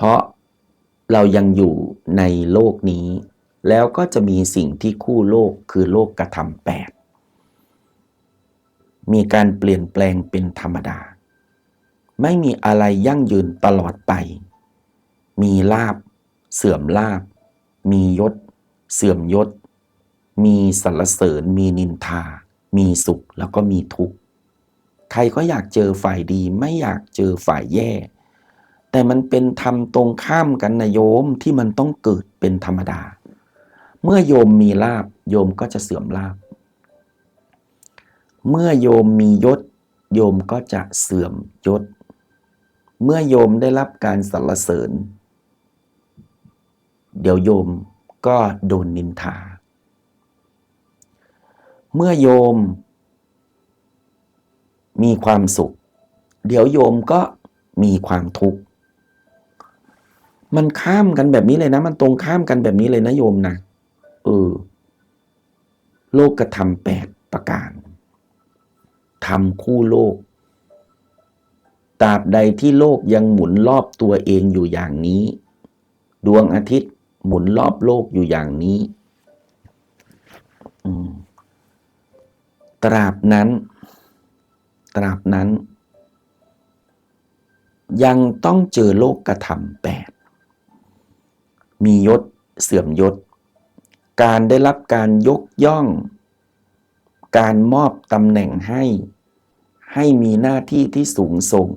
เพราะเรายังอยู่ในโลกนี้ แล้วก็จะมีสิ่งที่คู่โลกคือโลกกระทำแปดมีการเปลี่ยนแปลงเป็นธรรมดา ไม่มีอะไรยั่งยืนตลอดไป มีลาบ เสื่อมลาบ มียศ เสื่อมยศ มีสรรเสริญ มีนินทา มีสุขแล้วก็มีทุกข์ ใครก็อยากเจอฝ่ายดีไม่อยากเจอฝ่ายแย่ แต่มันเป็นธรรมตรงข้ามกันนะโยมที่มันต้องเกิดเป็นธรรมดา เมื่อโยมมีลาบโยมก็จะเสื่อมลาบ เมื่อโยมมียศ โยมก็จะเสื่อมยศ เมื่อโยมได้รับการสรรเสริญ เดี๋ยวโยมก็โดนนินทา เมื่อโยม มีความสุข เดี๋ยวโยมก็มีความทุกข์ มันข้ามกันแบบนี้เลยนะ มันตรงข้ามกันแบบนี้เลยนะโยมนะเออ โลกกระทำแปดประการทำคู่โลกตราบใดที่โลกยังหมุนรอบตัวเองอยู่อย่างนี้ ดวงอาทิตย์หมุนรอบโลกอยู่อย่างนี้ตราบนั้น ตราบนั้น ยังต้องเจอโลกกระทำแปด มียศเสื่อมยศ การได้รับการยกย่อง การมอบตำแหน่งให้ ให้มีหน้าที่ที่สูงส่ง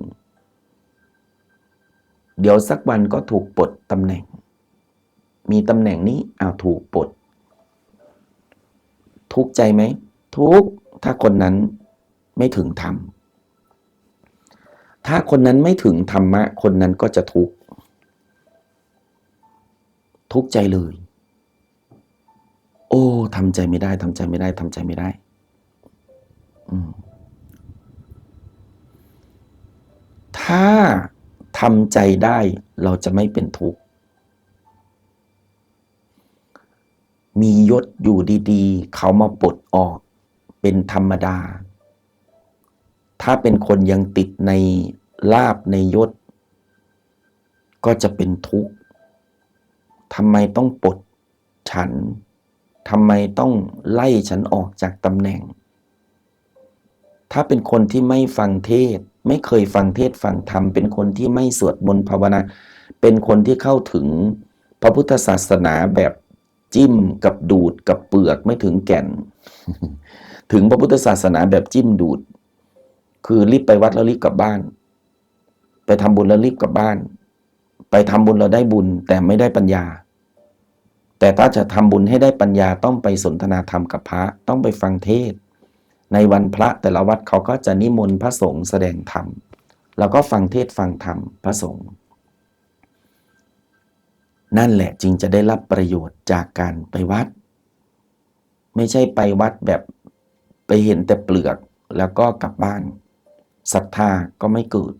เดี๋ยวสักวันก็ถูกปลดตำแหน่ง มีตำแหน่งนี้เอาถูกปลด ทุกใจไหม ทุกถ้าคนนั้นไม่ถึงธรรมถ้าคนนั้นไม่ถึงธรรมะ คนนั้นก็จะทุกข์ ทุกข์ใจเลย โอ้ทำใจไม่ได้ทำใจไม่ได้ทำใจไม่ได้ถ้าทำใจได้เราจะไม่เป็นทุกข์ มียศอยู่ดีๆ เขามาปลดออกเป็นธรรมดา ถ้าเป็นคนยังติดในลาบในยศ ก็จะเป็นทุกข์ ทำไมต้องปลดฉันทำไมต้องไล่ฉันออกจากตำแหน่ง ถ้าเป็นคนที่ไม่ฟังเทศ ไม่เคยฟังเทศฟังธรรม เป็นคนที่ไม่สวดมนต์ภาวนา เป็นคนที่เข้าถึงพระพุทธศาสนาแบบจิ้มกับดูดกับเปลือกไม่ถึงแก่น ถึงพระพุทธศาสนาแบบจิ้มดูด คือรีบไปวัดแล้วรีบกลับบ้าน ไปทำบุญแล้วรีบกลับบ้าน ไปทำบุญเราได้บุญแต่ไม่ได้ปัญญา แต่ถ้าจะทำบุญให้ได้ปัญญาต้องไปสนทนาธรรมกับพระต้องไปฟังเทศ ในวันพระแต่ละวัดเขาก็จะนิมนต์พระสงฆ์แสดงธรรมแล้วก็ฟังเทศฟังธรรมพระสงฆ์นั่นแหละจึงจะได้รับประโยชน์จากการไปวัด ไม่ใช่ไปวัดแบบไปเห็นแต่เปลือกแล้วก็กลับบ้านศรัทธาก็ไม่เกิด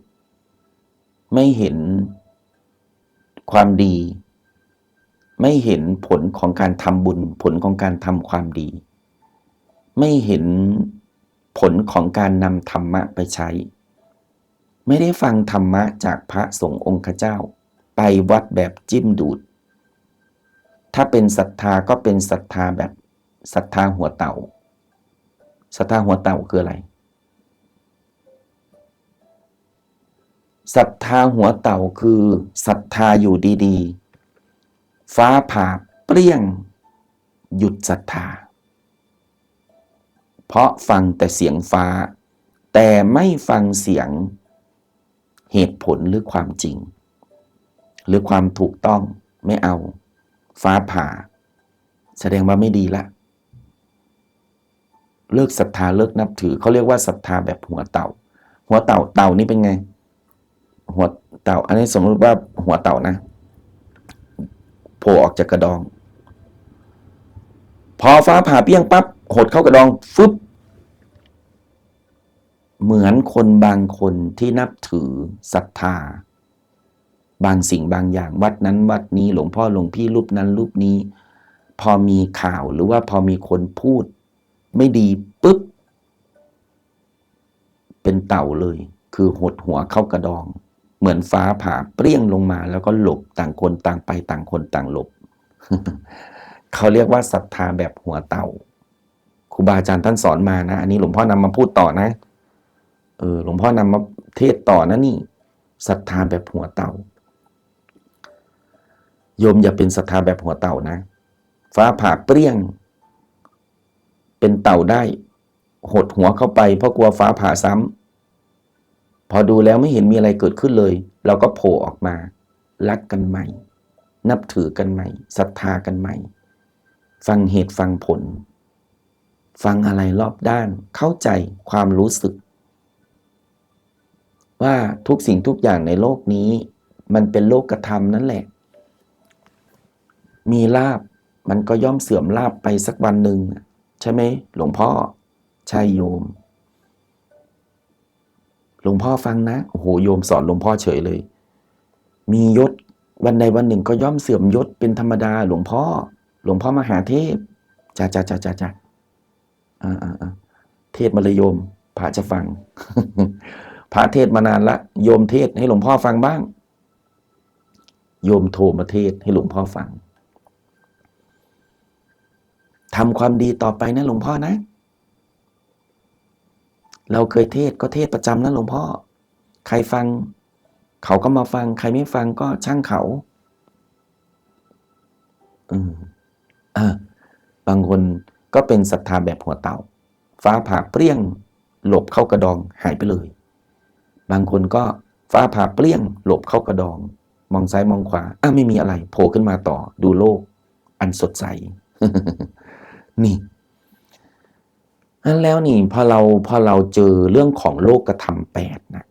ไม่เห็นความดี ไม่เห็นผลของการทำบุญ ผลของการทำความดี ไม่เห็นผลของการนำธรรมะไปใช้ ไม่ได้ฟังธรรมะจากพระสงฆ์องค์เจ้า ไปวัดแบบจิ้มดูด ถ้าเป็นศรัทธาก็เป็นศรัทธาแบบศรัทธาหัวเต่าศรัทธาหัวเต่าคืออะไรศรัทธาหัวเต่าคือศรัทธาอยู่ดีๆ ฟ้าผ่าเปรี้ยง หยุดศรัทธา เพราะฟังแต่เสียงฟ้า แต่ไม่ฟังเสียงเหตุผลหรือความจริง หรือความถูกต้องไม่เอา ฟ้าผ่า แสดงว่าไม่ดีละ เลิกศรัทธาเลิกนับถือเขาเรียกว่าศรัทธาแบบหัวเต่า หัวเต่าเต่านี่เป็นไง หัวเต่า อันนี้สมมติว่าหัวเต่านะ โผล่ออกจากกระดอง พอฟ้าผ่าเปี้ยงปั๊บหดเข้ากระดองฟึบเหมือนคนบางคนที่นับถือศรัทธา บางสิ่งบางอย่างวัดนั้นวัดนี้หลวงพ่อหลวงพี่รูปนั้นรูปนี้ พอมีข่าวหรือว่าพอมีคนพูด ไม่ดีปุ๊บ เป็นเต่าเลย คือหดหัวเข้ากระดอง เหมือนฟ้าผ่าเปรี้ยงลงมาแล้วก็หลบต่างคนต่างไปต่างคนต่างหลบ เขาเรียกว่าศรัทธาแบบหัวเต่าครูบาอาจารย์ท่านสอนมานะ อันนี้หลวงพ่อนำมาพูดต่อนะ เออ หลวงพ่อนำมาเทศต่อนะนี่ศรัทธาแบบหัวเต่าโยมอย่าเป็นศรัทธาแบบหัวเต่านะ ฟ้าผ่าเปรี้ยง เป็นเต่าได้ หดหัวเข้าไปเพราะกลัวฟ้าผ่าซ้ำ พอดูแล้วไม่เห็นมีอะไรเกิดขึ้นเลย เราก็โผล่ออกมา รักกันใหม่ นับถือกันใหม่ศรัทธากันใหม่ ฟังเหตุฟังผล ฟังอะไรรอบด้าน เข้าใจความรู้สึก ว่าทุกสิ่งทุกอย่างในโลกนี้ มันเป็นโลกธรรมนั่นแหละ มีลาบมันก็ย่อมเสื่อมลาบไปสักวันหนึ่งใช่ไหมหลวงพ่อใช่โยม หลวงพ่อฟังนะโอ้โหโยมสอนหลวงพ่อเฉยเลย มียศวันใดวันหนึ่งก็ย่อมเสื่อมยศเป็นธรรมดา หลวงพ่อ หลวงพ่อมหาเทพจ้าจ้าจ้าจ้าจ้าอ่าอ่าเทศมาเลยโยมพระจะฟังพระเทศมานานละ โยมเทศให้หลวงพ่อฟังบ้าง โยมโทรมาเทศให้หลวงพ่อฟังทำความดีต่อไปนะหลวงพ่อนะ เราเคยเทศก็เทศประจำนะหลวงพ่อ ใครฟัง เขาก็มาฟัง ใครไม่ฟังก็ช่างเขา อืมอ่าบางคนก็เป็นศรัทธาแบบหัวเต่า ฟ้าผ่าเปรี้ยง หลบเข้ากระดองหายไปเลย บางคนก็ฟ้าผ่าเปรี้ยง หลบเข้ากระดอง มองซ้ายมองขวาอ้าไม่มีอะไร โผล่ขึ้นมาต่อ ดูโลก อันสดใส นี่ นั้นแล้วนี่พอเราพอเราเจอเรื่องของโลกธรรมแปดนะ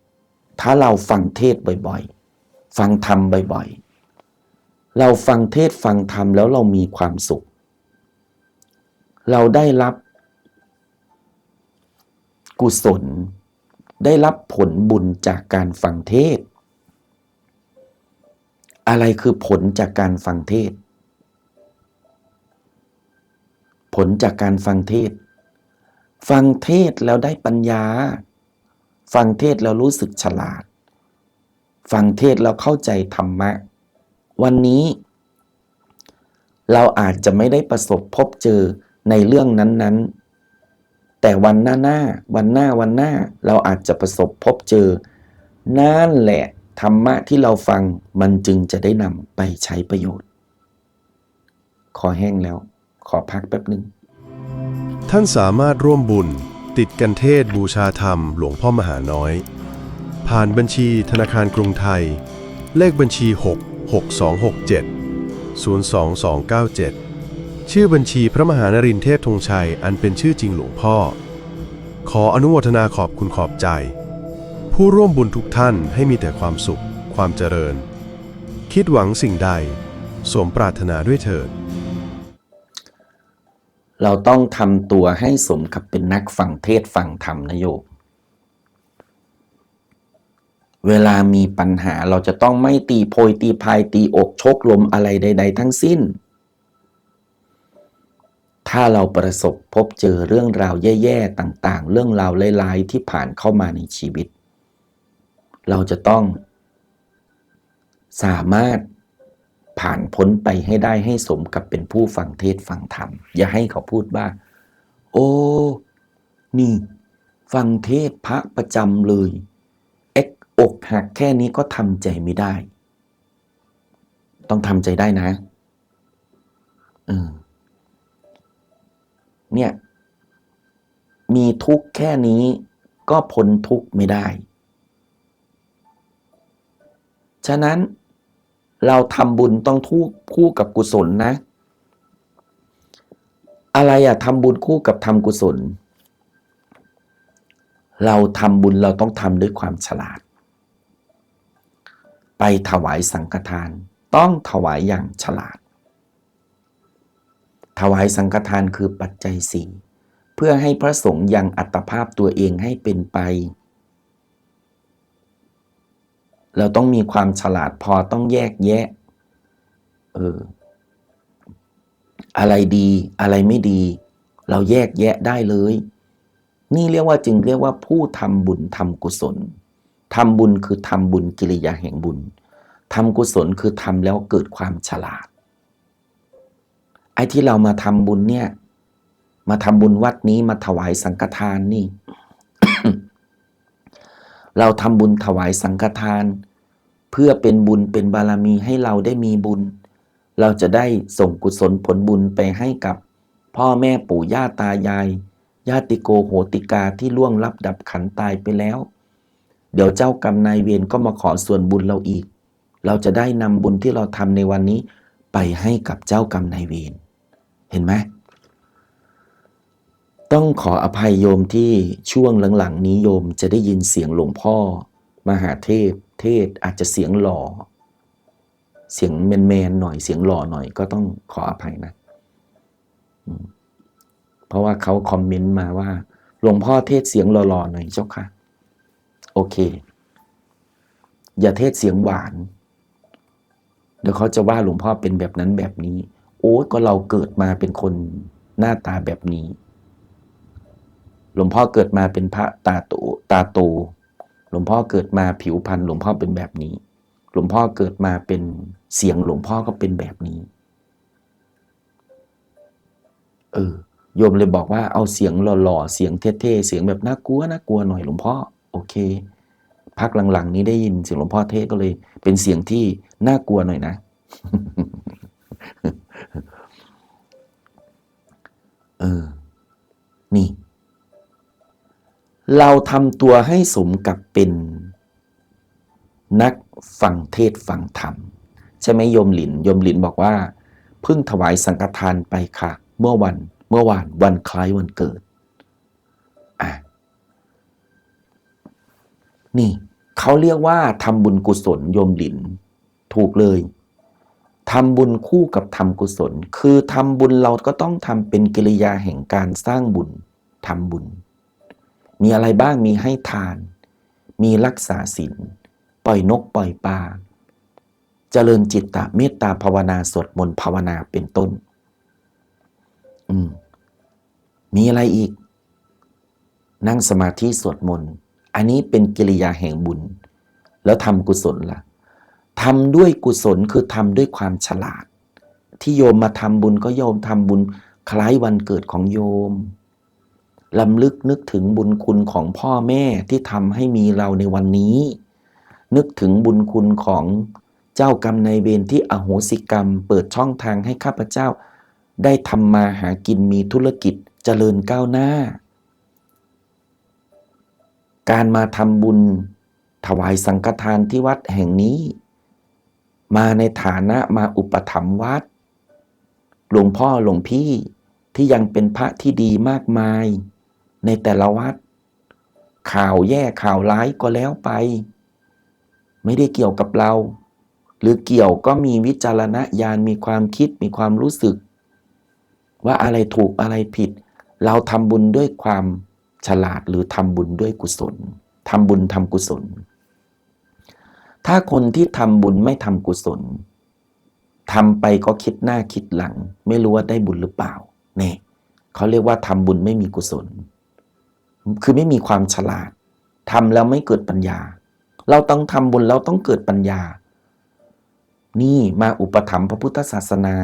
ถ้าเราฟังเทศบ่อยๆ ฟังธรรมบ่อยๆ เราฟังเทศฟังธรรมแล้วเรามีความสุข เราได้รับกุศล ได้รับผลบุญจากการฟังเทศ อะไรคือผลจากการฟังเทศ ผลจากการฟังเทศ ฟังเทศแล้วได้ปัญญา ฟังเทศแล้วรู้สึกฉลาด ฟังเทศแล้วเข้าใจธรรมะ วันนี้ เราอาจจะไม่ได้ประสบพบเจอในเรื่องนั้นๆ แต่วันหน้าหน้าวันหน้าวันหน้าเราอาจจะประสบพบเจอ นั่นแหละธรรมะที่เราฟังมันจึงจะได้นำไปใช้ประโยชน์ ขอแห้งแล้ว ขอพักแป๊บหนึ่ง ท่านสามารถร่วมบุญ ติดกันเทศบูชาธรรมหลวงพ่อมหาน้อย ผ่านบัญชีธนาคารกรุงไทย เลขบัญชี 6 6267 02297 ชื่อบัญชีพระมหานรินเทพธงชัย อันเป็นชื่อจริงหลวงพ่อ ขออนุโมทนาขอบคุณขอบใจ ผู้ร่วมบุญทุกท่านให้มีแต่ความสุข ความเจริญ คิดหวังสิ่งใด สมปรารถนาด้วยเถิด เราต้องทำตัวให้สมกับเป็นนักฟังเทศฟังธรรมนะโยมเวลามีปัญหาเราจะต้องไม่ตีโพยตีพายตีอกชกลมอะไรใด ๆ ทั้งสิ้น ถ้าเราประสบพบเจอเรื่องราวแย่ ๆ ต่างๆ เรื่องราวร้าย ๆ ที่ผ่านเข้ามาในชีวิต เราจะต้องสามารถ ผ่านพ้นไปให้ได้ให้สมกับเป็นผู้ฟังเทศฟังธรรม อย่าให้เขาพูดว่า โอ้ นี่ ฟังเทศพระประจำเลย เอ็กอกหักแค่นี้ก็ทำใจไม่ได้ ต้องทำใจได้นะเออเนี่ย มีทุกข์แค่นี้ก็พ้นทุกข์ไม่ได้ ฉะนั้น เราทำบุญต้องคู่คู่กับกุศลนะ อะไรอะทำบุญคู่กับทำกุศล เราทำบุญเราต้องทำด้วยความฉลาด ไปถวายสังฆทาน ต้องถวายอย่างฉลาด ถวายสังฆทานคือปัจจัยสี่เพื่อให้พระสงฆ์ยังอัตภาพตัวเองให้เป็นไป เราต้องมีความฉลาดพอต้องแยกแยะ เออ อะไรดีอะไรไม่ดี เราแยกแยะได้เลย นี่เรียกว่าจึงเรียกว่าผู้ทำบุญทำกุศลทำบุญคือทำบุญกิริยาแห่งบุญทำกุศลคือทำแล้วเกิดความฉลาด ไอ้ที่เรามาทำบุญเนี่ย มาทำบุญวัดนี้มาถวายสังฆทานนี่ เราทำบุญถวายสังฆทาน เพื่อเป็นบุญเป็นบารมีให้เราได้มีบุญ เราจะได้ส่งกุศลผลบุญไปให้กับ พ่อแม่ปู่ย่าตายาย ญาติโกโหติกาที่ล่วงลับดับขันตายไปแล้ว เดี๋ยวเจ้ากรรมนายเวรก็มาขอส่วนบุญเราอีก เราจะได้นำบุญที่เราทำในวันนี้ ไปให้กับเจ้ากรรมนายเวรเห็นไหม ต้องขออภัยโยมที่ช่วงหลังๆ นี้โยมจะได้ยินเสียงหลวงพ่อ มหาเทพ เทศอาจจะเสียงหล่อ เสียงแมนๆหน่อยเสียงหล่อหน่อยก็ต้องขออภัยนะ เพราะว่าเขาคอมเมนต์มาว่า หลวงพ่อเทศเสียงหล่อๆหน่อยเจ้าค่ะ โอเค อย่าเทศเสียงหวาน เดี๋ยวเขาจะว่าหลวงพ่อเป็นแบบนั้นแบบนี้ โอ้ยก็เราเกิดมาเป็นคนหน้าตาแบบนี้ หลวงพ่อเกิดมาเป็นพระตาโตตาโตหลวงพ่อเกิดมาผิวพรรณหลวงพ่อเป็นแบบนี้ หลวงพ่อเกิดมาเป็นเสียงหลวงพ่อก็เป็นแบบนี้ เออโยมเลยบอกว่าเอาเสียงหล่อๆเสียงเท่ๆเสียงแบบน่ากลัวน่ากลัวหน่อยหลวงพ่อโอเคพักหลังๆ นี้ได้ยินเสียงหลวงพ่อเทศก็เลย เป็นเสียงที่น่ากลัวหน่อยนะ เออ นี่ เราทำตัวให้สมกับเป็นนักฟังเทศฟังธรรม ใช่ไหมโยมหลินโยมหลินบอกว่า เพิ่งถวายสังฆทานไปค่ะ เมื่อวันเมื่อวานวันคล้ายวันเกิดอะนี่เขาเรียกว่าทำบุญกุศลโยมหลิน ถูกเลยทำบุญคู่กับทำกุศล คือทำบุญเราก็ต้องทำเป็นกิริยาแห่งการสร้างบุญทำบุญ มีอะไรบ้างมีให้ทาน มีรักษาศีลปล่อยนกปล่อยปลาเจริญจิตตะเมตตาภาวนาสวดมนต์ภาวนาเป็นต้น อืม มีอะไรอีก นั่งสมาธิสวดมนต์อันนี้เป็นกิริยาแห่งบุญ แล้วทำกุศลล่ะทำด้วยกุศลคือทำด้วยความฉลาด ที่โยมมาทำบุญก็โยมทำบุญคล้ายวันเกิดของโยม ลำลึกนึกถึงบุญคุณของพ่อแม่ที่ทำให้มีเราในวันนี้ นึกถึงบุญคุณของเจ้ากรรมนายเวรที่อโหสิกรรม เปิดช่องทางให้ข้าพเจ้า ได้ทำมาหากินมีธุรกิจเจริญก้าวหน้า การมาทำบุญ ถวายสังฆทานที่วัดแห่งนี้ มาในฐานะมาอุปถัมภ์วัด หลวงพ่อหลวงพี่ที่ยังเป็นพระที่ดีมากมาย ในแต่ละวัด ข่าวแย่ข่าวร้ายก็แล้วไป ไม่ได้เกี่ยวกับเรา หรือเกี่ยวก็มีวิจารณญาณมีความคิดมีความรู้สึก ว่าอะไรถูกอะไรผิด เราทำบุญด้วยความฉลาดหรือทำบุญด้วยกุศลทำบุญทำกุศล ถ้าคนที่ทำบุญไม่ทำกุศลทำไปก็คิดหน้าคิดหลัง ไม่รู้ว่าได้บุญหรือเปล่าเนี่ยเขาเรียกว่าทำบุญไม่มีกุศล คือไม่มีความฉลาดทำแล้วไม่เกิดปัญญา เราต้องทำบุญแล้วต้องเกิดปัญญา นี่มาอุปถัมภ์พระพุทธศาสนา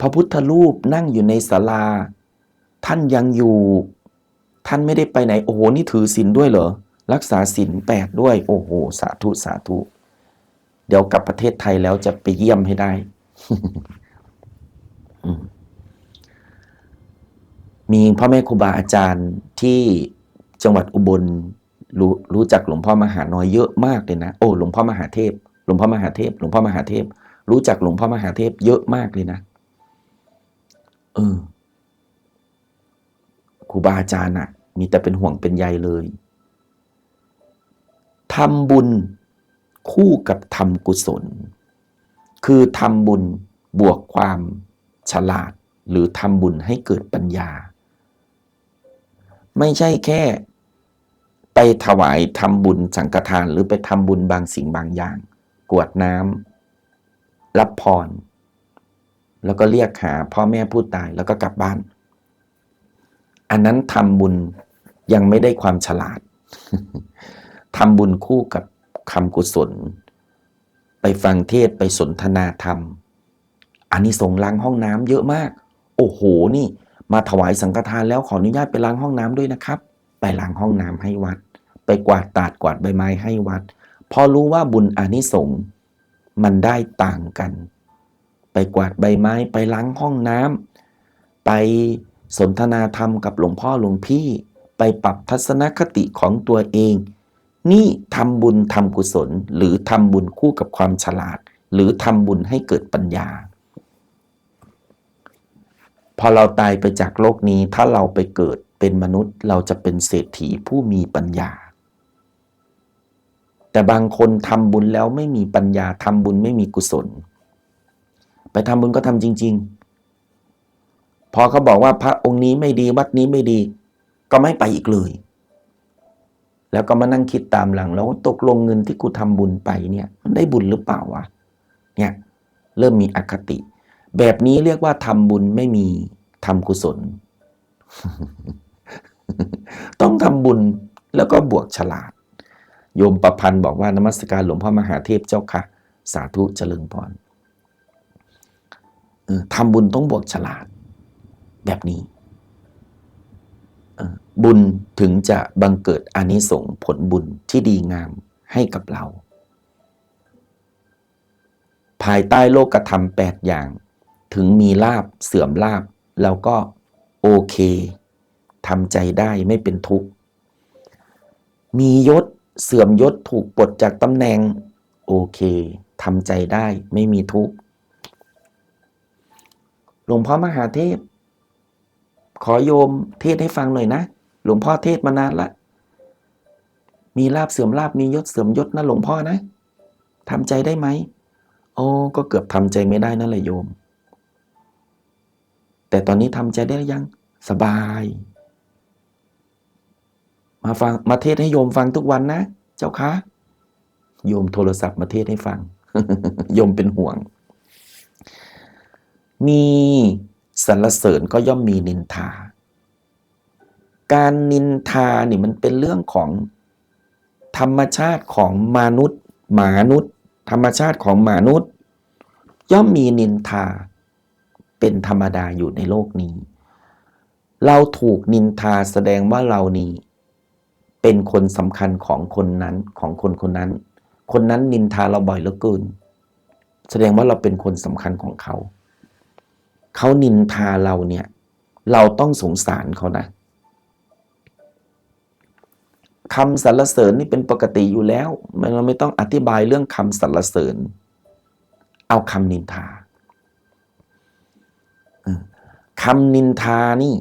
พระพุทธรูปนั่งอยู่ในศาลา ท่านยังอยู่ ท่านไม่ได้ไปไหน โอ้โห นี่ถือศีลด้วยเหรอ รักษาศีลแปดด้วย โอ้โห สาธุสาธุ เดี๋ยวกลับประเทศไทยแล้วจะไปเยี่ยมให้ได้ อืม มีพ่อแม่ครูบาอาจารย์ที่จังหวัดอุบลรู้รู้จักหลวงพ่อมหาน้อยเยอะมากเลยนะ โอ้หลวงพ่อมหาเทพ หลวงพ่อมหาเทพ หลวงพ่อมหาเทพ รู้จักหลวงพ่อมหาเทพเยอะมากเลยนะเออครูบาอาจารย์น่ะมีแต่เป็นห่วงเป็นใยเลยทำบุญคู่กับทำกุศล คือทำบุญบวกความฉลาดหรือทำบุญให้เกิดปัญญา ไม่ใช่แค่ ไปถวายทำบุญสังฆทาน หรือไปทำบุญบางสิ่งบางอย่าง กวดน้ำรับพร แล้วก็เรียกหาพ่อแม่ผู้ตายแล้วก็กลับบ้าน อันนั้นทำบุญยังไม่ได้ความฉลาดทำบุญคู่กับคำกุศล ไปฟังเทศไปสนทนาธรรมอันนี้ส่งล้างห้องน้ำเยอะมาก โอ้โหนี่ มาถวายสังฆทานแล้วขออนุญาตไปล้างห้องน้ำด้วยนะครับ ไปล้างห้องน้ำให้วัด ไปกวาดตาดกวาดใบไม้ให้วัด พอรู้ว่าบุญอนิสงส์มันได้ต่างกัน ไปกวาดใบไม้ไปล้างห้องน้ำไปสนทนาธรรมกับหลวงพ่อหลวงพี่ ไปปรับทัศนคติของตัวเอง นี่ทำบุญทำกุศล หรือทำบุญคู่กับความฉลาด หรือทำบุญให้เกิดปัญญา พอเราตายไปจากโลกนี้ถ้าเราไปเกิดเป็นมนุษย์ เราจะเป็นเศรษฐีผู้มีปัญญา แต่บางคนทำบุญแล้วไม่มีปัญญาทำบุญไม่มีกุศล ไปทำบุญก็ทำจริง ๆ พอเขาบอกว่าพระองค์นี้ไม่ดีวัดนี้ไม่ดี ก็ไม่ไปอีกเลย แล้วก็มานั่งคิดตามหลังแล้วตกลงเงินที่กูทำบุญไปเนี่ย มันได้บุญหรือเปล่าวะเนี่ยเริ่มมีอคติ แบบนี้เรียกว่าทำบุญไม่มีทำกุศล ต้องทำบุญแล้วก็บวกฉลาด โยมประพันธ์บอกว่านมัสการหลวงพ่อมหาเทพเจ้าค่ะ สาธุเจริญพรทำบุญต้องบวกฉลาด แบบนี้ บุญถึงจะบังเกิดอานิสงส์ผลบุญที่ดีงามให้กับเรา ภายใต้โลกธรรมแปดอย่าง ถึงมีลาบเสื่อมลาบเราก็โอเคทำใจได้ไม่เป็นทุกข์ มียศเสื่อมยศถูกปลดจากตำแหน่ง โอเคทำใจได้ไม่มีทุกข์ หลวงพ่อมหาเทพ ขอโยมเทศให้ฟังหน่อยนะ หลวงพ่อเทศมานานละ มีลาบเสื่อมลาบมียศเสื่อมยศนะหลวงพ่อนะทำใจได้ไหมโอ้ก็เกือบทำใจไม่ได้นั่นแหละโยม แต่ตอนนี้ทำใจได้หรือยังสบาย มาฟังมาเทศให้โยมฟังทุกวันนะ เจ้าคะโยมโทรศัพท์มาเทศให้ฟัง โยมเป็นห่วง มีสรรเสริญก็ย่อมมีนินทา การนินทานี่มันเป็นเรื่องของธรรมชาติของมนุษย์หมานุษย์ ธรรมชาติของมนุษย์ ย่อมมีนินทา เป็นธรรมดาอยู่ในโลกนี้ เราถูกนินทาแสดงว่าเรานี้ เป็นคนสำคัญของคนนั้นของคนคนนั้น คนนั้นนินทาเราบ่อยเหลือเกิน แสดงว่าเราเป็นคนสำคัญของเขา เขานินทาเราเนี่ย เราต้องสงสารเขานะคำสรรเสริญนี่เป็นปกติอยู่แล้ว มันเราไม่ต้องอธิบายเรื่องคำสรรเสริญ เอาคำนินทา คำนินทานี่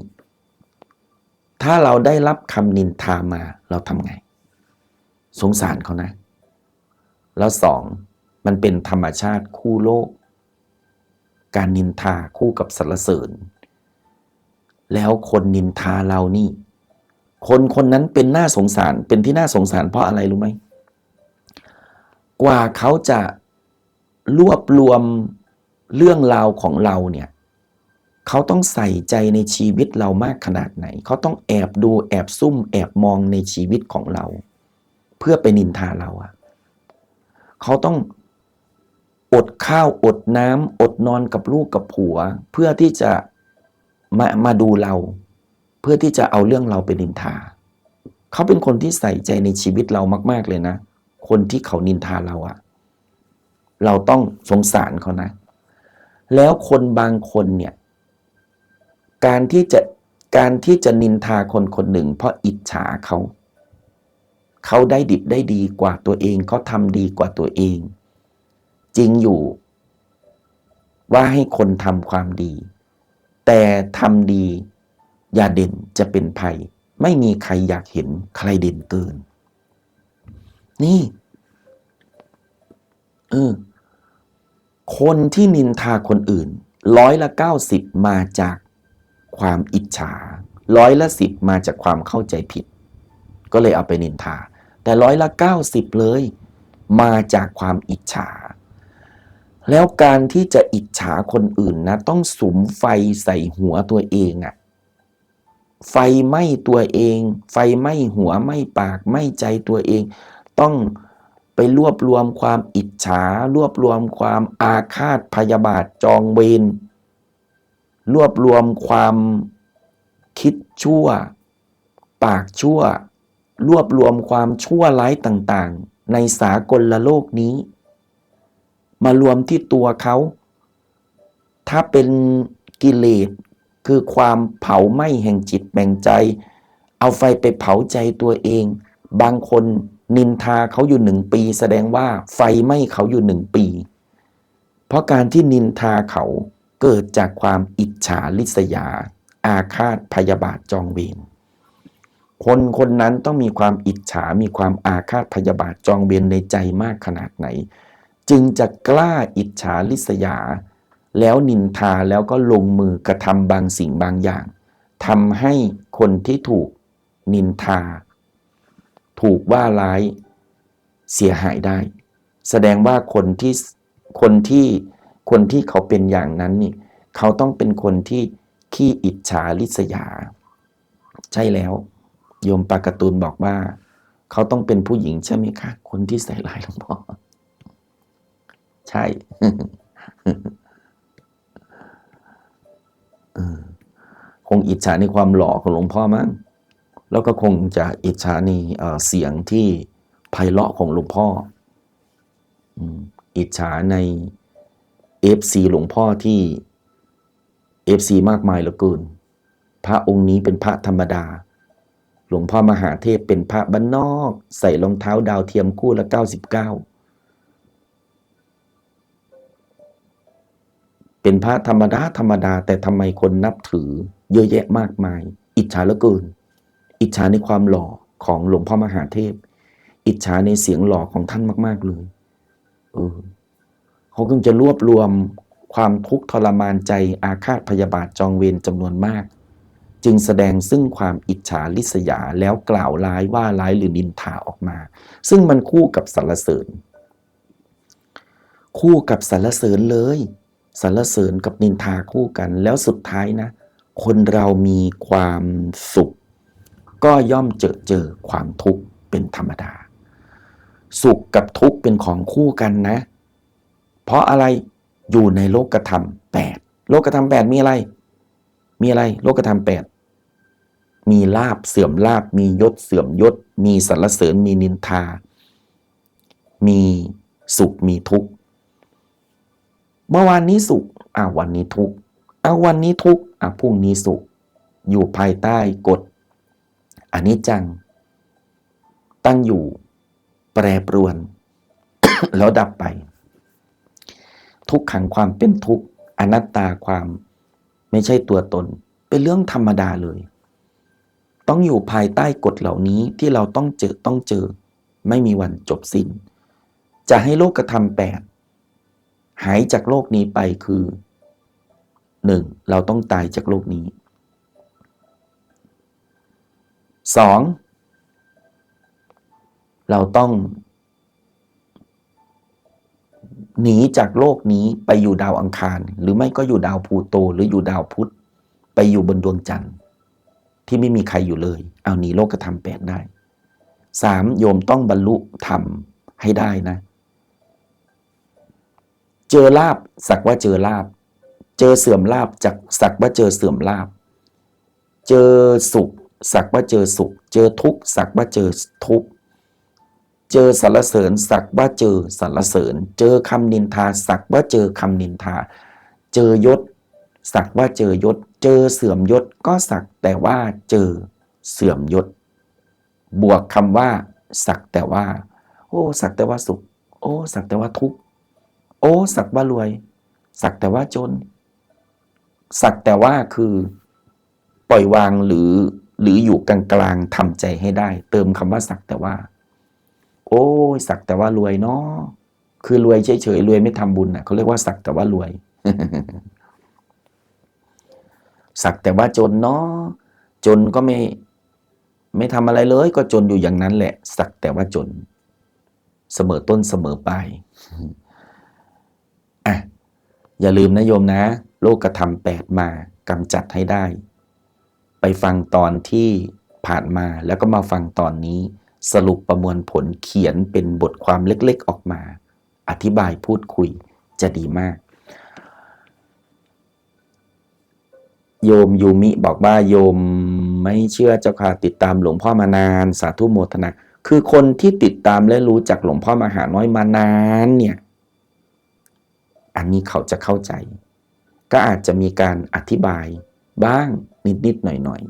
ถ้าเราได้รับคำนินทามา เราทำไง สงสารเขานะ แล้วสองมันเป็นธรรมชาติคู่โลก การนินทาคู่กับสรรเสริญ แล้วคนนินทาเรานี่ คนคนนั้นเป็นน่าสงสาร เป็นที่น่าสงสารเพราะอะไรรู้ไหม กว่าเขาจะรวบรวมเรื่องราวของเราเนี่ย เขาต้องใส่ใจในชีวิตเรามากขนาดไหน เขาต้องแอบดูแอบซุ่ม แอบมองในชีวิตของเรา เพื่อไปนินทาเราอะเขาต้องอดข้าวอดน้ำอดนอนกับลูกกับผัว เพื่อที่จะมามาดูเรา เพื่อที่จะเอาเรื่องเราไปนินทา เขาเป็นคนที่ใส่ใจในชีวิตเรามาก ๆเลยนะ คนที่เขานินทาเราอะเราต้องสงสารเขานะ แล้วคนบางคนเนี่ย การที่จะการที่จะนินทาคนคนหนึ่ง เพราะอิจฉาเขา เขาได้ดิบได้ดีกว่าตัวเองเขาทำดีกว่าตัวเอง จริงอยู่ ว่าให้คนทำความดี แต่ทำดี อย่าเด่นจะเป็นภัย ไม่มีใครอยากเห็นใครเด่นเกิน นี่เออคนที่นินทาคนอื่นร้อยละเก้าสิบมาจาก ความอิจฉาร้อยละสิบมาจากความเข้าใจผิด ก็เลยเอาไปนินทา แต่ร้อยละเก้าสิบเลย มาจากความอิจฉา แล้วการที่จะอิจฉาคนอื่นนะต้องสุมไฟใส่หัวตัวเองอะไฟไหม้ตัวเอง ไฟไหม้หัวไหม้ปากไหม้ใจตัวเอง ต้องไปรวบรวมความอิจฉารวบรวมความอาฆาตพยาบาทจองเวร รวบรวมความคิดชั่ว ปากชั่ว รวบรวมความชั่วร้ายต่างๆ ในสากลละโลกนี้ มารวมที่ตัวเขา ถ้าเป็นกิเลสคือความเผาไหม้แห่งจิตแบ่งใจ เอาไฟไปเผาใจตัวเอง บางคนนินทาเขาอยู่หนึ่งปี แสดงว่าไฟไหม้เขาอยู่หนึ่งปี เพราะการที่นินทาเขา เกิดจากความอิจฉาริษยา อาฆาตพยาบาทจองเวรคนคนนั้นต้องมีความอิจฉา มีความอาฆาตพยาบาทจองเวรในใจมากขนาดไหน จึงจะกล้าอิจฉาริษยา แล้วนินทาแล้วก็ลงมือกระทำบางสิ่งบางอย่างทำให้คนที่ถูกนินทา ถูกว่าร้ายเสียหายได้ แสดงว่าคนที่คนที่ คนที่เขาเป็นอย่างนั้นนี่เขาต้องเป็นคนที่ขี้อิจฉาริษยา ใช่แล้ว โยมปากร์ตูนบอกว่า เขาต้องเป็นผู้หญิงใช่ไหมคะคนที่ใส่ลายหลวงพ่อใช่คงอิจฉาในความหล่อของหลวงพ่อมั้งแล้วก็คงจะอิจฉาในเสียงที่ไพเราะของหลวงพ่ออิจฉาใน เอฟซีหลวงพ่อที่เอฟซีมากมายเหลือเกิน พระองค์นี้เป็นพระธรรมดา หลวงพ่อมหาเทพเป็นพระบ้านนอก ใส่รองเท้าดาวเทียมคู่ละเก้าสิบเก้าเป็นพระธรรมดาธรรมดา แต่ทำไมคนนับถือ เยอะแยะมากมาย อิจฉาเหลือเกิน อิจฉาในความหล่อของหลวงพ่อมหาเทพ อิจฉาในเสียงหล่อของท่านมาก ๆเลย เออ เขาคงจะรวบรวมความทุกข์ทรมานใจอาฆาตพยาบาทจองเวรจำนวนมาก จึงแสดงซึ่งความอิจฉาริษยาแล้วกล่าวร้ายว่าร้ายหรือนินทาออกมา ซึ่งมันคู่กับสรรเสริญ คู่กับสรรเสริญเลยสรรเสริญกับนินทาคู่กัน แล้วสุดท้ายนะ คนเรามีความสุข ก็ย่อมเจอเจอความทุกข์เป็นธรรมดา สุขกับทุกข์เป็นของคู่กันนะ เพราะอะไรอยู่ในโลกธรรมแปดโลกธรรมแปดมีอะไร มีอะไร โลกธรรมแปดมีลาบเสื่อมลาบ มียศเสื่อมยศ มีสรรเสริญมีนินทา มีสุขมีทุกข์เมื่อวานนี้สุขอ่าวันนี้ทุกข์อ่าวันนี้ทุกข์อ่าพรุ่งนี้สุข อยู่ภายใต้กฎอันนี้จัง ตั้งอยู่ แปรปรวน แล้วดับไป ทุกขังความเป็นทุกข์อนัตตาความไม่ใช่ตัวตน เป็นเรื่องธรรมดาเลย ต้องอยู่ภายใต้กฎเหล่านี้ที่เราต้องเจอต้องเจอ ไม่มีวันจบสิ้น จะให้โลกธรรมแปดหายจากโลกนี้ไปคือหนึ่งเราต้องตายจากโลกนี้สองเราต้อง หนีจากโลกนี้ไปอยู่ดาวอังคาร หรือไม่ก็อยู่ดาวพูโต หรืออยู่ดาวพุธ ไปอยู่บนดวงจันทร์ ที่ไม่มีใครอยู่เลย เอาหนีโลกธรรมแปดได้สามโยมต้องบรรลุธรรมให้ได้นะ เจอลาบสักว่าเจอลาบ เจอเสื่อมลาบจากสักว่าเจอเสื่อมลาบ เจอสุข สักว่าเจอสุข เจอทุกข์สักว่าเจอทุกข์ เจอสรรเสริญสักว่าเจอสรรเสริญ เจอคำนินทา สักว่าเจอคำนินทา เจอยศ สักว่าเจอยศ เจอเสื่อมยศก็สักแต่ว่าเจอเสื่อมยศ บวกคำว่า สักแต่ว่า โอ้ สักแต่ว่าสุข โอ้ สักแต่ว่าทุกข์โอ้ สักว่ารวย สักแต่ว่าจน สักแต่ว่าคือ ปล่อยวางหรือหรืออยู่กลางๆทำใจให้ได้ เติมคำว่าสักแต่ว่า โอ้ยสักแต่ว่ารวยเนาะคือรวยเฉยๆรวยไม่ทำบุญน่ะเขาเรียกว่าสักแต่ว่ารวย สักแต่ว่าจนเนาะจนก็ไม่ไม่ทำอะไรเลย ก็จนอยู่อย่างนั้นแหละ สักแต่ว่าจน เสมอต้นเสมอปลายอะอย่าลืมนะโยมนะ โลกธรรมแปดมากำจัดให้ได้ ไปฟังตอนที่ผ่านมาแล้วก็มาฟังตอนนี้ สรุปประมวลผลเขียนเป็นบทความเล็กๆออกมา อธิบายพูดคุยจะดีมาก โยมยูมิบอกว่าโยมไม่เชื่อเจ้าค่ะติดตามหลวงพ่อมานานสาธุโมทนา คือคนที่ติดตามและรู้จักหลวงพ่อมหาน้อยมานานเนี่ยอันนี้เขาจะเข้าใจ ก็อาจจะมีการอธิบายบ้างนิดๆหน่อย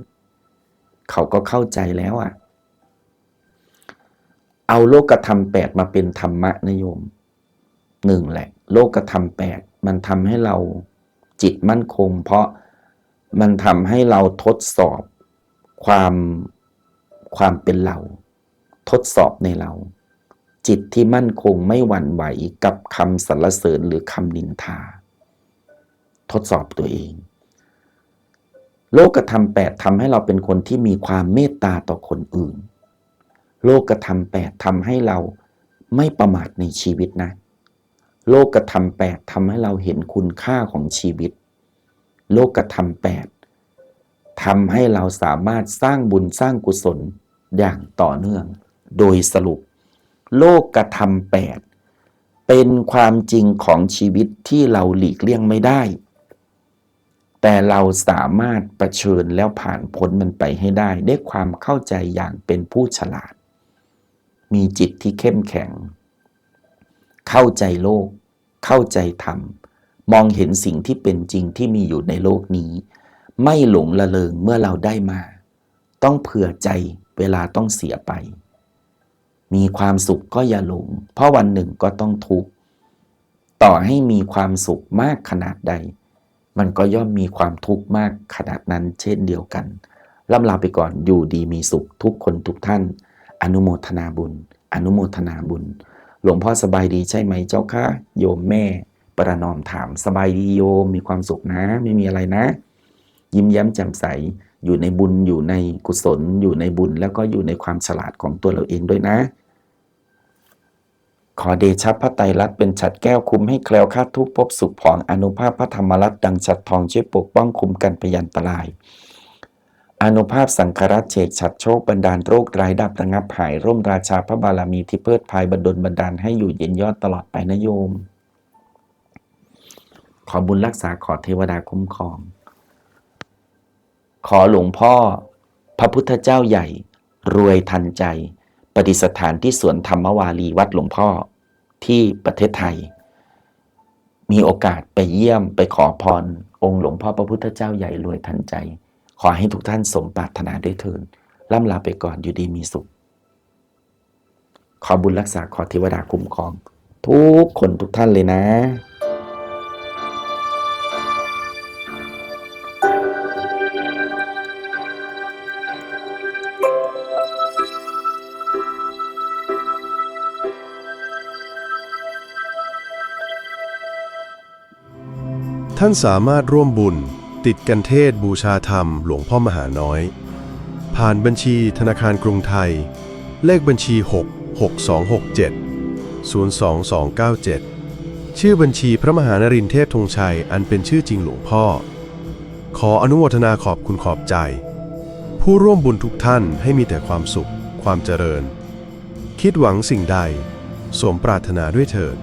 ๆเขาก็เข้าใจแล้วอะ่ะ เอาโลกธรรมแปดมาเป็นธรรมะนะโยมหนึ่งแหละ โลกธรรมแปดมันทำให้เราจิตมั่นคง เพราะมันทำให้เราทดสอบความความเป็นเรา ทดสอบในเรา จิตที่มั่นคงไม่หวั่นไหวกับคำสรรเสริญหรือคำนินทา ทดสอบตัวเอง โลกธรรมแปดทำให้เราเป็นคนที่มีความเมตตาต่อคนอื่น โลกธรรมแปดทำให้เราไม่ประมาทในชีวิตนะ โลกธรรมแปดทำให้เราเห็นคุณค่าของชีวิต โลกธรรมแปดทำให้เราสามารถสร้างบุญสร้างกุศลอย่างต่อเนื่อง โดยสรุป โลกธรรมแปดเป็นความจริงของชีวิตที่เราหลีกเลี่ยงไม่ได้ แต่เราสามารถประเชิญแล้วผ่านพ้นมันไปให้ได้ด้วยความเข้าใจอย่างเป็นผู้ฉลาด มีจิตที่เข้มแข็ง เข้าใจโลก เข้าใจธรรม มองเห็นสิ่งที่เป็นจริงที่มีอยู่ในโลกนี้ ไม่หลงละเลงเมื่อเราได้มา ต้องเผื่อใจเวลาต้องเสียไป มีความสุขก็อย่าหลง เพราะวันหนึ่งก็ต้องทุกข์ ต่อให้มีความสุขมากขนาดใด มันก็ย่อมมีความทุกข์มากขนาดนั้นเช่นเดียวกันล่ำลาไปก่อนอยู่ดีมีสุขทุกคนทุกท่าน อนุโมทนาบุญ อนุโมทนาบุญ หลวงพ่อสบายดีใช่ไหมเจ้าคะโยมแม่ประนอมถามสบายดีโยมมีความสุขนะ ไม่มีอะไรนะ ยิ้มแย้มแจ่มใสอยู่ในบุญอยู่ในกุศล อยู่ในบุญแล้วก็อยู่ในความฉลาดของตัวเราเองด้วยนะ ขอเดชะพระไตรลักษณ์เป็นฉัดแก้วคุ้มให้แคล้วคลาดทุกภพสุขผ่องอนุภาพพระธรรมรัตน์ดังฉัดทองช่วยปกป้องคุ้มกันพยันตราย อนุภาพสังครัตเฉกฉัดโชคบันดาลโรคร้ายดับระงับหาย ร่มราชาพระบารมีที่เพิดภายบันดลบันดาลให้อยู่เย็นยอดตลอดไปนะโยม ขอบุญรักษาขอเทวดาคุ้มครอง ขอหลวงพ่อ พระพุทธเจ้าใหญ่ รวยทันใจ ปฏิสถานที่สวนธรรมวารีวัดหลวงพ่อที่ประเทศไทย มีโอกาสไปเยี่ยมไปขอพร องค์หลวงพ่อพระพุทธเจ้าใหญ่รวยทันใจ ขอให้ทุกท่านสมปรารถนาด้วยเถินล่ำลาไปก่อนอยู่ดีมีสุข ขอบุญรักษาขอเทวดาคุ้มครอง ทุกคนทุกท่านเลยนะท่านสามารถร่วมบุญ ติดกันเทศบูชาธรรมหลวงพ่อมหาน้อย ผ่านบัญชีธนาคารกรุงไทย เลขบัญชี 6 6267 02297 ชื่อบัญชีพระมหานรินเทพธงชัยอันเป็นชื่อจริงหลวงพ่อ ขออนุโมทนาขอบคุณขอบใจ ผู้ร่วมบุญทุกท่านให้มีแต่ความสุข ความเจริญ คิดหวังสิ่งใด สมปรารถนาด้วยเถิด